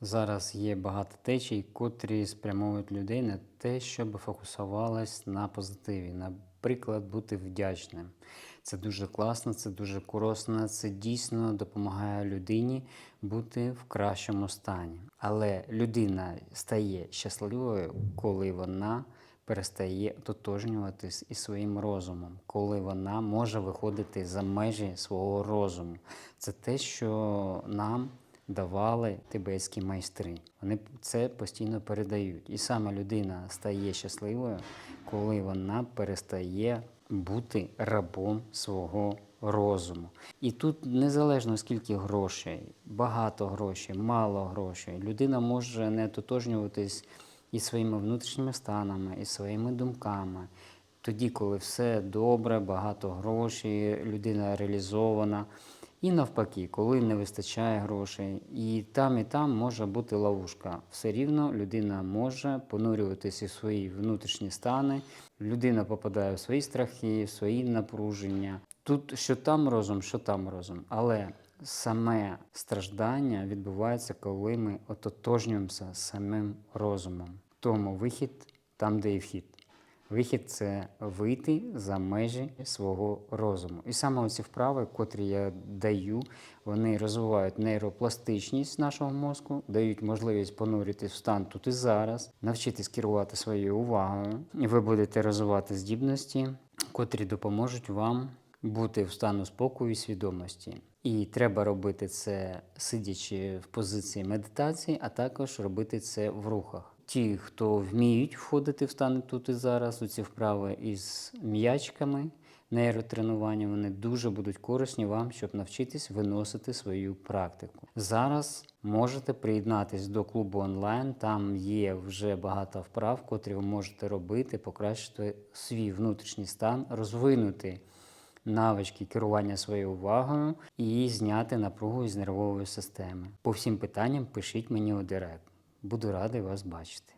Зараз є багато течій, котрі спрямовують людей на те, щоб фокусувалась на позитиві, наприклад, бути вдячним. Це дуже класно, це дуже корисно, це дійсно допомагає людині бути в кращому стані. Але людина стає щасливою, коли вона перестає тотожнюватись із своїм розумом, коли вона може виходити за межі свого розуму. Це те, що нам давали тибетські майстри. Вони це постійно передають. І саме людина стає щасливою, коли вона перестає бути рабом свого розуму. І тут незалежно скільки грошей, багато грошей, мало грошей, людина може не тотожнюватись із своїми внутрішніми станами, із своїми думками. Тоді, коли все добре, багато грошей, людина реалізована. І навпаки, коли не вистачає грошей, і там, і там може бути ловушка. Все рівно людина може понурюватися в свої внутрішні стани. Людина попадає в свої страхи, в свої напруження. Тут що там розум, що там розум. Але саме страждання відбувається, коли ми ототожнюємося самим розумом. Тому вихід там, де і вхід. Вихід це вийти за межі свого розуму. І саме оці вправи, котрі я даю, вони розвивають нейропластичність нашого мозку, дають можливість понуритись в стан тут і зараз, навчитись керувати своєю увагою. І ви будете розвивати здібності, котрі допоможуть вам бути в стану спокою і свідомості. І треба робити це сидячи в позиції медитації, а також робити це в рухах. Ті, хто вміють входити в стан тут і зараз, у ці вправи із м'ячками, нейротренування, вони дуже будуть корисні вам, щоб навчитись виносити свою практику. Зараз можете приєднатись до клубу онлайн. Там є вже багато вправ, котрі ви можете робити, покращити свій внутрішній стан, розвинути навички керування своєю увагою і зняти напругу із нервової системи. По всім питанням пишіть мені у директ. Буду радий вас бачити.